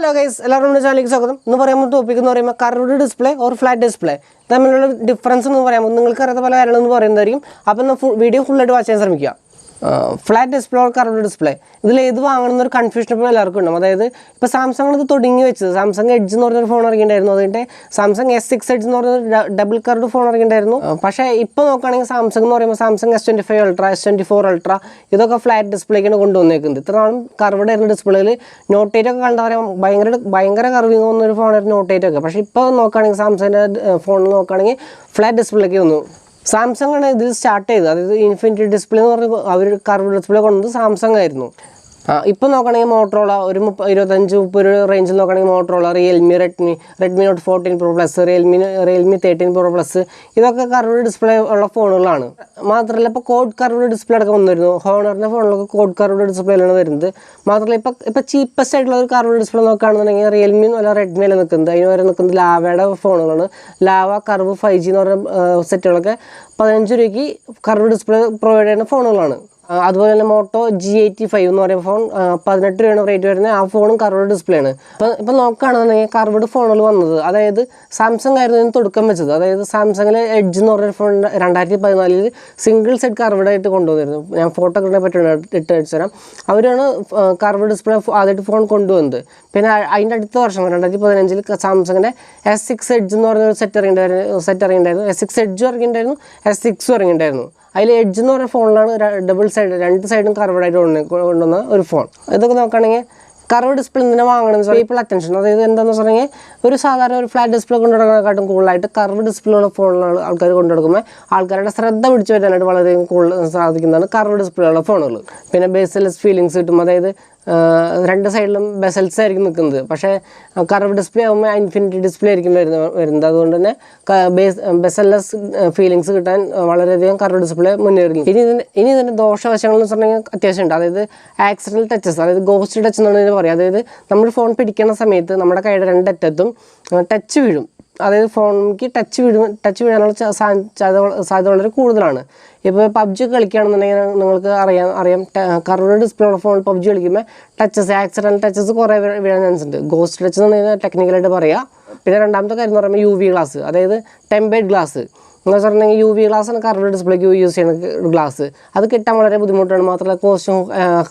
Hello guys എല്ലാവരും നമ്മുടെ ചാനലിലേക്ക് സ്വാഗതം. എന്ന് പറയുമ്പോൾ ടോപ്പിക് എന്ന് പറയുമ്പോൾ curved display or flat display തമ്മിലുള്ള ഡിഫറൻസ് എന്ന് പറയുമ്പോൾ നിങ്ങൾക്ക് അറിയാത്ത പല കാര്യങ്ങളെന്ന് പറയുന്നതായിരിക്കും. അപ്പം ഫുൾ വീഡിയോ ഫുള്ളായിട്ട് വാച്ച് ചെയ്യാൻ ശ്രമിക്കുക. ഫ്ലാറ്റ് ഡിസ്പ്ലേ ഓർ ഡിസ്പ്ലേ ഇതിൽ ഏത് വാങ്ങണമെന്ന് ഒരു കൺഫ്യൂഷൻ ഇപ്പോൾ എല്ലാവർക്കും ഉണ്ടാവും. അതായത് ഇപ്പോൾ സാംസങ് ഇത് തുടങ്ങി വെച്ചത്. സാംസങ് എഡ്ജ് എന്ന് പറഞ്ഞൊരു ഫോൺ ഇറങ്ങിയിട്ടുണ്ടായിരുന്നു. അതിന്റെ സാംസങ് എസ് സിക്സ് എഡ്ജ് എന്ന് പറഞ്ഞ ഡബിൾ കർഡ് ഫോൺ ഇറങ്ങിയിട്ടുണ്ടായിരുന്നു. പക്ഷേ ഇപ്പോൾ നോക്കുകയാണെങ്കിൽ സാംസങ് എന്ന് പറയുമ്പോൾ Samsung S twenty five ultra S twenty four ultra ഇതൊക്കെ ഫ്ലാറ്റ് ഡിസ്പ്ലേക്കാണ് കൊണ്ടുവന്നേക്കുന്നത്. ഇത്ര നാളും കർവ്ഡ് ഡിസ്പ്ലേയിൽ നോട്ട് എയ്റ്റ് ഒക്കെ കണ്ടാൽ പറയാം ഭയങ്കര ഭയങ്കര കർവിങ് വന്നൊരു ഫോണായിരുന്നു നോട്ട് എയ്റ്റ് ഒക്കെ. പക്ഷേ ഇപ്പോൾ നോക്കുകയാണെങ്കിൽ സാംസങ്ങിന്റെ ഫോണിൽ നോക്കുകയാണെങ്കിൽ ഫ്ലാറ്റ് ഡിസ്പ്ലേക്ക് വന്നു. സാംസങ് ആണ് ഇതിൽ സ്റ്റാർട്ട് ചെയ്തത്. അതായത് ഇൻഫിനിറ്റി ഡിസ്പ്ലേ എന്ന് പറഞ്ഞ അവർ കർവ് ഡിസ്പ്ലേ കൊണ്ടുവന്നത് സാംസങ് ആയിരുന്നു. ആ ഇപ്പം നോക്കുകയാണെങ്കിൽ മോട്ടറോള ഒരു മുപ്പ ഇരുപത്തഞ്ച് മുപ്പത് റേഞ്ചിൽ നോക്കുകയാണെങ്കിൽ Motorola Realme Redmi Redmi Note fourteen pro plus Realme Realme thirteen pro plus ഇതൊക്കെ കർവ് ഡിസ്പ്ലേ ഉള്ള ഫോണുകളാണ്. മാത്രമല്ല ഇപ്പോൾ കോഡ് കർവ് ഡിസ്പ്ലേ അടക്കം വന്നിരുന്നു. ഹോണറിന്റെ ഫോണിലൊക്കെ കോഡ് കർവ് ഡിസ്പ്ലേയിലാണ് വരുന്നത്. മാത്രമല്ല ഇപ്പോൾ ഇപ്പോൾ ചീപ്പസ്റ്റ് ആയിട്ടുള്ള ഒരു കർവ് ഡിസ്പ്ലേ നോക്കുകയാണെന്നുണ്ടെങ്കിൽ റിയൽമി അല്ല റെഡ്മി അല്ല നിൽക്കുന്നത് അതിന് വരെ നിൽക്കുന്നത് ലാവയുടെ ഫോണുകളാണ്. ലാവ കർവ് ഫൈവ് ജി എന്ന് പറയുന്ന സെറ്റുകളൊക്കെ പതിനഞ്ച് രൂപയ്ക്ക് കർവ് ഡിസ്പ്ലേ പ്രൊവൈഡ് ചെയ്യുന്ന ഫോണുകളാണ്. അതുപോലെ തന്നെ മോട്ടോ ജി എയ്റ്റി ഫൈവ് എന്ന് പറയുന്ന ഫോൺ പതിനെട്ട് രൂപയാണ് റേറ്റ് വരുന്നത്. ആ ഫോണും കർവഡ് ഡിസ്പ്ലേ ആണ്. അപ്പം ഇപ്പം നോക്കുകയാണെന്നുണ്ടെങ്കിൽ കർവഡ് ഫോണുകൾ വന്നത് അതായത് സാംസങ് ആയിരുന്നു ഇതിന് തുടക്കം വെച്ചത്. അതായത് സാംസങ്ങിലെ എഡ്ജ് എന്ന് പറഞ്ഞ ഫോൺ രണ്ടായിരത്തി പതിനാലിൽ സിംഗിൾ സെറ്റ് കർവഡായിട്ട് കൊണ്ടുവന്നിരുന്നു. ഞാൻ ഫോട്ടോ ഒക്കെ പറ്റുന്ന ഇട്ട് അടിച്ചു തരാം. അവരാണ് കർവഡ് ഡിസ്പ്ലേ ആദ്യമായിട്ട് ഫോൺ കൊണ്ടുവന്നത്. പിന്നെ അതിന്റെ അടുത്ത വർഷം രണ്ടായിരത്തി പതിനഞ്ചിൽ സാംസങ്ങിന്റെ എസ് സിക്സ് എഡ്ജ് എന്ന് പറഞ്ഞ ഒരു സെറ്റ് ഇറങ്ങിയിട്ടുണ്ടായിരുന്നു സെറ്റ് ഇറങ്ങിയിട്ടുണ്ടായിരുന്നു എസ് സിക്സ് എഡ്ജും ഇറങ്ങിയിട്ടുണ്ടായിരുന്നു എസ് സിക്സും ഇറങ്ങിയിട്ടുണ്ടായിരുന്നു അതിൽ എഡ്ജ് എന്ന് പറഞ്ഞ ഫോണിലാണ് ഡബിൾ സൈഡ് രണ്ട് സൈഡും കർവഡായിട്ട് കൊണ്ടുവന്ന ഒരു ഫോൺ ഇതൊക്കെ നോക്കുകയാണെങ്കിൽ കർവ് ഡിസ്പ്ലേ ഇന്നലെ വാങ്ങണമെന്ന് വെച്ചാൽ ഇപ്പോൾ അറ്റൻഷൻ അതായത് എന്താണെന്ന് വെച്ചിട്ടുണ്ടെങ്കിൽ ഒരു സാധാരണ ഒരു ഫ്ലാറ്റ് ഡിസ്പ്ലേ കൊണ്ടു നടക്കുന്നതിനെക്കാട്ടും കൂടുതലായിട്ട് കർവ് ഡിസ്പ്ലേ ഉള്ള ഫോണുകൾ ആൾക്കാർ കൊണ്ടു നടക്കുമ്പോൾ ആൾക്കാരുടെ ശ്രദ്ധ പിടിച്ചു വരാനായിട്ട് വളരെയധികം കൂടുതൽ സാധിക്കുന്നതാണ് കർവ് ഡിസ്പ്ലേ ഉള്ള ഫോണുകൾ പിന്നെ ബേസ്ലെസ് ഫീലിങ്സ് കിട്ടും. അതായത് രണ്ട് സൈഡിലും ബെസൽസ് ആയിരിക്കും നിൽക്കുന്നത്. പക്ഷേ കർവ് ഡിസ്പ്ലേ ആകുമ്പോൾ ഇൻഫിനിറ്റി ഡിസ്പ്ലേ ആയിരിക്കും വരുന്ന വരുന്നത്. അതുകൊണ്ട് തന്നെ ബേസ് ബെസൽലെസ് ഫീലിങ്സ് കിട്ടാൻ വളരെയധികം കർവ് ഡിസ്പ്ലേ മുന്നേറുന്നു ഇനി ഇതിന്റെ ഇനി ഇതിന്റെ ദോഷവശങ്ങൾ എന്ന് വെച്ചിട്ടുണ്ടെങ്കിൽ അത്യാവശ്യം ഉണ്ട് അതായത് ആക്സിഡൽ ടച്ചസ് അതായത് ഗോസ്റ്റ് ടച്ച് എന്നാണ് ഇതിന് പറയുക. അതായത് നമ്മൾ ഫോൺ പിടിക്കുന്ന സമയത്ത് നമ്മുടെ കൈയുടെ രണ്ടറ്റത്തും ടച്ച് വീഴും. അതായത് ഫോണിലേക്ക് ടച്ച് വീഴും ടച്ച് വീഴാനുള്ള സാധ്യത വളരെ കൂടുതലാണ്. ഇപ്പോൾ പബ്ജി കളിക്കുകയാണെന്നുണ്ടെങ്കിൽ നിങ്ങൾക്ക് അറിയാം അറിയാം കറുടെ ഡിസ്പ്ലേ ഉള്ള ഫോണിൽ പബ്ജി കളിക്കുമ്പോൾ ടച്ചസ് ആക്സിഡന്റ് ടച്ചസ് കുറേ വീഴ- വീഴാൻ ചാൻസ് ഉണ്ട്. ഗോസ്റ്റ് ടച്ച് എന്ന് പറഞ്ഞാൽ ടെക്നിക്കലായിട്ട് പറയാം. പിന്നെ രണ്ടാമത്തെ കാര്യം എന്ന് പറയുമ്പോൾ യു വി ഗ്ലാസ് അതായത് ടെമ്പേഡ് ഗ്ലാസ് എന്ന് വെച്ചിട്ടുണ്ടെങ്കിൽ യു വി ഗ്ലാസ് ആണ് കർവ് ഡിസ്പ്ലേക്ക് യൂസ് ചെയ്യുന്ന ഗ്ലാസ് അത് കിട്ടാൻ വളരെ ബുദ്ധിമുട്ടാണ് മാത്രമല്ല കോസ്റ്റും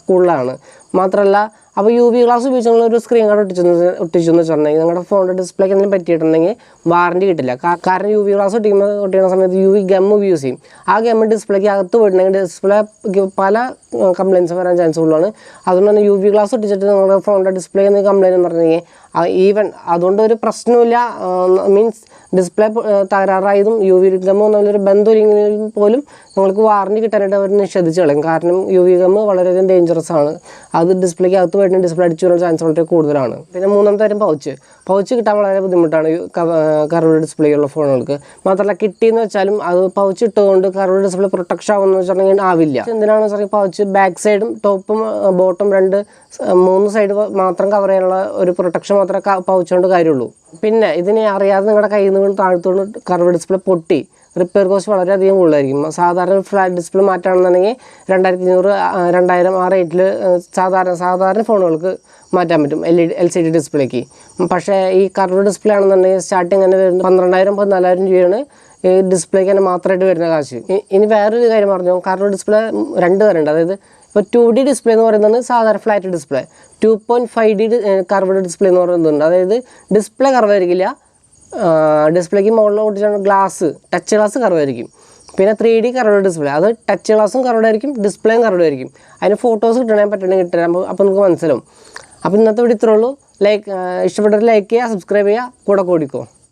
കൂടുതലാണ്. മാത്രമല്ല അപ്പോൾ യു വി ഗ്ലാസ് ഉപയോഗിച്ച് നിങ്ങൾ ഒരു സ്ക്രീൻ കാർഡ് ഒട്ടിച്ചു ഒട്ടിച്ചു എന്ന് വെച്ചിട്ടുണ്ടെങ്കിൽ നിങ്ങളുടെ ഫോണിന്റെ ഡിസ്പ്ലേക്ക് എന്തെങ്കിലും പറ്റിയിട്ടുണ്ടെങ്കിൽ വാറണ്ടി കിട്ടില്ല. കാരണം യു വി ഗ്ലാസ് ഒട്ടിക്കുമ്പോൾ ഒട്ടിക്കുന്ന സമയത്ത് യു വി ഗം യൂസ് ചെയ്യും. ആ ഗം ഡിസ്പ്ലേക്ക് അകത്ത് പോയിട്ടുണ്ടെങ്കിൽ ഡിസ്പ്ലേ പല കംപ്ലയിൻസ് വരാൻ ചാൻസ് ഉള്ളതാണ്. അതുകൊണ്ട് തന്നെ യു വി ഗ്ലാസ് ഒട്ടിച്ചിട്ട് നിങ്ങളുടെ ഫോണിന്റെ ഡിസ്പ്ലേ എന്ന് കംപ്ലയിന്റ് എന്ന് പറഞ്ഞിട്ടുണ്ടെങ്കിൽ ഈവൻ അതുകൊണ്ട് ഒരു പ്രശ്നമില്ല മീൻസ് ഡിസ്പ്ലേ തകരാറായതും യു വി ഗം തമ്മിലൊരു ബന്ധമില്ലെങ്കിലും പോലും നിങ്ങൾക്ക് വാറണ്ടി കിട്ടാനായിട്ട് അവർ നിഷേധിച്ചു കളയും. കാരണം യു വി ഗമ്മ് വളരെയധികം ഡേഞ്ചറസ് ആണ്. അത് ഡിസ്പ്ലേക്ക് അകത്ത് പോയിട്ട് ഡിസ്പ്ലേ അടിച്ചു വരാൻ ചാൻസ് വളരെ കൂടുതലാണ്. പിന്നെ മൂന്നാമത്തെ കാര്യം പൗച്ച് പൗച്ച് കിട്ടാൻ വളരെ ബുദ്ധിമുട്ടാണ്. കർവ് ഡിസ്പ്ലേ ഉള്ള ഫോണുകൾക്ക്. മാത്രമല്ല കിട്ടിയെന്ന് വെച്ചാലും അത് പൗച്ച് ഇട്ടുകൊണ്ട് കർവ് ഡിസ്പ്ലേ പ്രൊട്ടക്ഷൻ ആവുമെന്ന് വെച്ചിട്ടുണ്ടെങ്കിൽ ആവില്ല. എന്തിനാണെന്ന് വെച്ചാൽ പൗച്ച് ബാക്ക് സൈഡും ടോപ്പും ബോട്ടും രണ്ട് മൂന്ന് സൈഡ് മാത്രം കവർ ചെയ്യാനുള്ള ഒരു പ്രൊട്ടക്ഷൻ മാത്രമേ പൗച്ച് കൊണ്ട് കാര്യമുള്ളൂ. പിന്നെ ഇതിനെ അറിയാതെ നിങ്ങളുടെ കയ്യിൽ നിന്ന് താഴ്ത്തുകൊണ്ട് കർവ് ഡിസ്പ്ലേ പൊട്ടി. റിപ്പയർ കോസ്റ്റ് വളരെയധികം കൂടുതലായിരിക്കും. സാധാരണ ഫ്ലാറ്റ് ഡിസ്പ്ലേ മാറ്റുകയാണെന്നുണ്ടെങ്കിൽ രണ്ടായിരത്തി അഞ്ഞൂറ് രണ്ടായിരം ആ റേറ്റിൽ സാധാരണ സാധാരണ ഫോണുകൾക്ക് മാറ്റാൻ പറ്റും. L E L C D ഡിസ്പ്ലേക്ക്. പക്ഷേ ഈ കർവ് ഡിസ്പ്ലേ ആണെന്നുണ്ടെങ്കിൽ സ്റ്റാർട്ടിങ് തന്നെ വരുന്നത് പന്ത്രണ്ടായിരം പതിനാലായിരം രൂപയാണ്. ഈ ഡിസ്പ്ലേക്ക് തന്നെ മാത്രമായിട്ട് വരുന്ന കാശ്. ഇനി വേറൊരു കാര്യം പറഞ്ഞു. കർവ് ഡിസ്പ്ലേ രണ്ട് തരമുണ്ട് അതായത് ഇപ്പോൾ ടു ഡി ഡിസ്പ്ലേ എന്ന് പറയുന്നത് സാധാരണ flat display two point five D curved display എന്ന് പറയുന്നുണ്ട്. അതായത് ഡിസ്പ്ലേ കർവായിരിക്കില്ല ഡിസ്പ്ലേക്ക് മുകളിൽ ഒട്ടിച്ചാണ് ഗ്ലാസ് ടച്ച് ഗ്ലാസ് കറവായിരിക്കും പിന്നെ ത്രീ ഡി കറവഡ് ഡിസ്പ്ലേ അത് ടച്ച് ഗ്ലാസും കറവായിരിക്കും ഡിസ്പ്ലേയും കറവായിരിക്കും അതിന് ഫോട്ടോസ് കിട്ടണേ പറ്റണമെങ്കിൽ കിട്ടണം. അപ്പോൾ അപ്പോൾ നിങ്ങൾക്ക് മനസ്സിലാവും. അപ്പോൾ ഇന്നത്തെ വീഡിയോ ഇത്രയുള്ളൂ ലൈക്ക് ഇഷ്ടപ്പെട്ടവർ ലൈക്ക് ചെയ്യുക സബ്സ്ക്രൈബ് ചെയ്യുക കൂടെ കൂടിക്കോ.